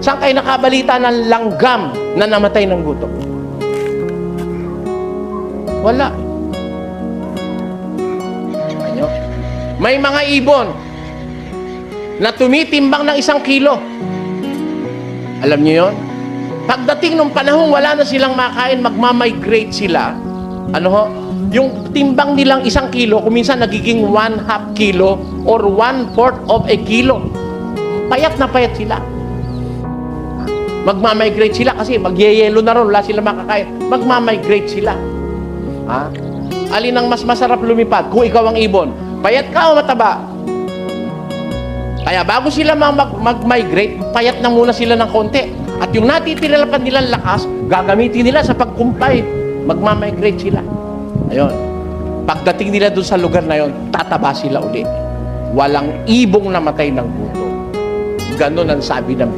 Saan kayo nakabalita ng langgam na namatay ng gutom? Wala. Ano? May mga ibon na tumitimbang ng isang kilo. Alam niyo yon? Pagdating ng panahon, wala na silang makain, magmamigrate sila. Ano ho? Yung timbang nilang isang kilo, kuminsan nagiging one half kilo or one fourth of a kilo. Payat na payat sila. Magmamigrate sila kasi magyeyelo na ron, wala sila makakain. Magmamigrate sila. Ha? Alin ang mas masarap lumipad kung ikaw ang ibon? Payat ka o mataba? Kaya bago sila mag- mag- mag-migrate, payat na muna sila ng konti. At yung natitira pa nilang lakas, gagamitin nila sa pagkumpay. Magmamigrate sila. Ayun. Pagdating nila doon sa lugar na yon, tataba sila uli. Walang ibong namatay ng gutom. Ganon ang sabi ng Biblia.